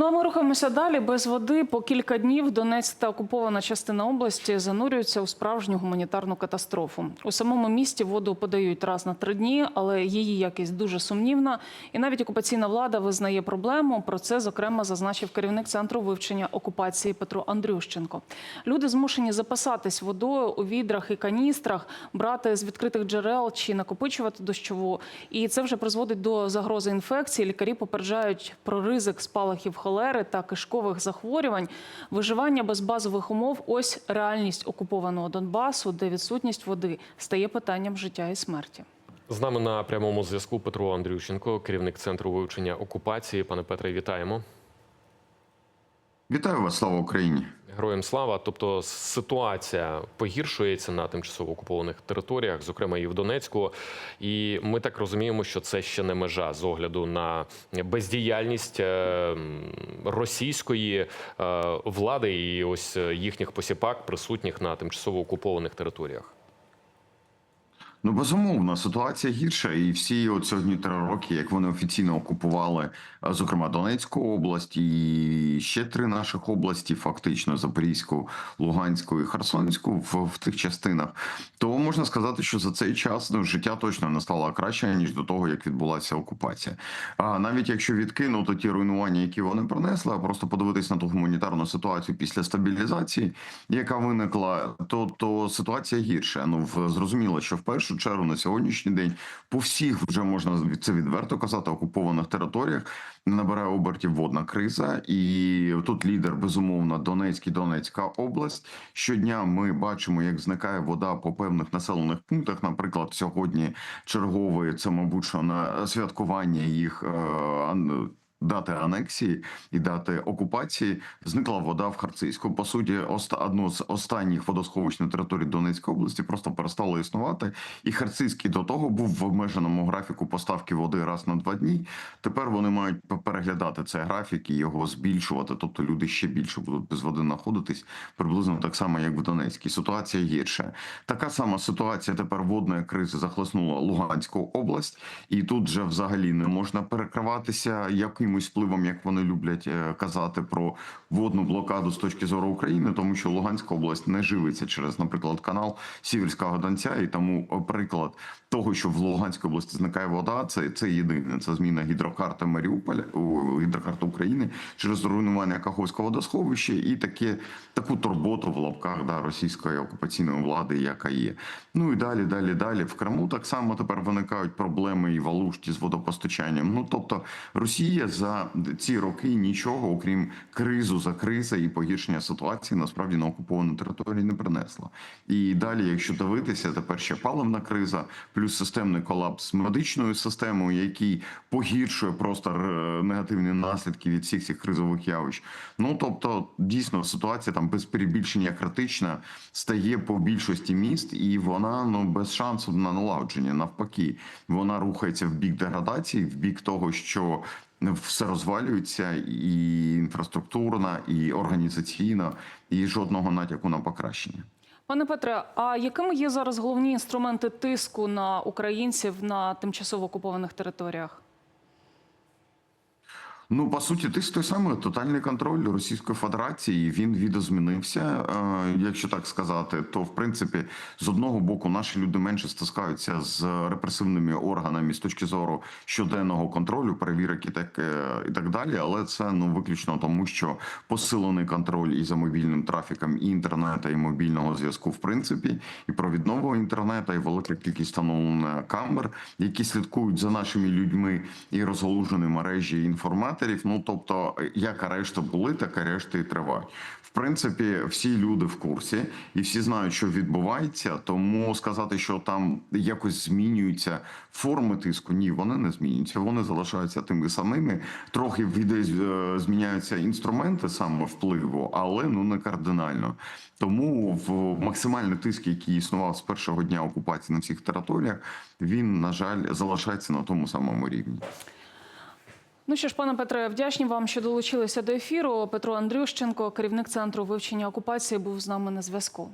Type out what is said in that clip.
Ну а ми рухаємося далі. Без води по кілька днів Донецьк та окупована частина області занурюються у справжню гуманітарну катастрофу. У самому місті воду подають раз на три дні, але її якість дуже сумнівна. І навіть окупаційна влада визнає проблему. Про це зокрема зазначив керівник центру вивчення окупації Петро Андрющенко. Люди змушені запасатись водою у відрах і каністрах, брати з відкритих джерел чи накопичувати дощову. І це вже призводить до загрози інфекції. Лікарі попереджають про ризик спалахів холери та кишкових захворювань. Виживання без базових умов ось реальність окупованого Донбасу, де відсутність води стає питанням життя і смерті. З нами на прямому зв'язку Петро Андрющенко, керівник центру вивчення окупації. Пане Петре, вітаємо. Вітаю вас, слава Україні. Героям слава. Тобто ситуація погіршується на тимчасово окупованих територіях, зокрема і в Донецьку. І ми так розуміємо, що це ще не межа з огляду на бездіяльність е, російської е, влади і ось їхніх посіпак, присутніх на тимчасово окупованих територіях. Ну безумовно, ситуація гірша, і всі от сьогодні три роки, як вони офіційно окупували, е, зокрема Донецьку область і ще три наших області, фактично Запорізьку, Луганську і Херсонську, в, в тих частинах, то можна сказати, що за цей час ну, життя точно не стало краще ніж до того, як відбулася окупація. А навіть якщо відкинути ті руйнування, які вони принесли, а просто подивитись на ту гуманітарну ситуацію після стабілізації, яка виникла, то то ситуація гірша. Ну зрозуміло, що в першу чергу на сьогоднішній день по всіх вже можна це відверто казати, окупованих територіях набирає обертів водна криза, і тут лідер безумовно Донецьк і Донецька область. Щодня ми бачимо, як зникає вода по певних населених пунктах. Наприклад, сьогодні чергове це, мабуть, що на святкування їх. Дати анексії і дати окупації зникла вода в Харцизьку. По суті, оста одну з останніх водосховищ на території Донецької області просто перестало існувати. І Харцизький до того був в обмеженому графіку поставки води раз на два дні. Тепер вони мають переглядати цей графік і його збільшувати. Тобто люди ще більше будуть без води знаходитись, приблизно так само, як в Донецькій. Ситуація гірша. Така сама ситуація тепер водної кризи захлеснула Луганську область, і тут вже взагалі не можна перекриватися якимось впливом, як вони люблять е, казати про водну блокаду з точки зору України, тому що Луганська область не живиться через, наприклад, канал Сіверського Донця, і тому е, приклад того, що в Луганській області зникає вода, це, це єдине. Це зміна гідрокарти Маріуполя гідрокарти України через руйнування Каховського водосховища і таке таку турботу в лапках да, російської окупаційної влади, яка є. Ну і далі, далі, далі. В Криму так само тепер виникають проблеми і в Алушті з водопостачанням. Ну тобто Росія за ці роки нічого, окрім кризу за кризи і погіршення ситуації, насправді на окупованій території не принесла. І далі, якщо дивитися, тепер ще паливна криза, плюс системний колапс медичною системою, який погіршує просто е, негативні наслідки від всіх цих кризових явищ. Ну тобто, дійсно ситуація там без перебільшення критична стає по більшості міст, і вона ну без шансу на налагодження. Навпаки, вона рухається в бік деградації, в бік того, що все розвалюється, і інфраструктурна, і організаційно, і жодного натяку на покращення. Пане Петре, а якими є зараз головні інструменти тиску на українців на тимчасово окупованих територіях? Ну, по суті, ти той самий тотальний контроль Російської Федерації. Він відозмінився. Е, якщо так сказати, то в принципі з одного боку наші люди менше стискаються з репресивними органами з точки зору щоденного контролю, перевірок і так е, і так далі. Але це ну виключно тому, що посилений контроль і за мобільним трафіком, і інтернету, і мобільного зв'язку, в принципі, і провідного інтернету, і велика кількість встановлення камер, які слідкують за нашими людьми і розголужені мережі інформації. Ну тобто, як арешти були, так арешти і тривають. В принципі, всі люди в курсі і всі знають, що відбувається. Тому сказати, що там якось змінюються форми тиску, ні, вони не змінюються. Вони залишаються тими самими. Трохи віде зміняються інструменти саме впливу, але ну не кардинально. Тому в максимальний тиск, який існував з першого дня окупації на всіх територіях, він на жаль залишається на тому самому рівні. Ну що ж, пане Петре, вдячні вам, що долучилися до ефіру. Петро Андрющенко, керівник центру вивчення окупації, був з нами на зв'язку.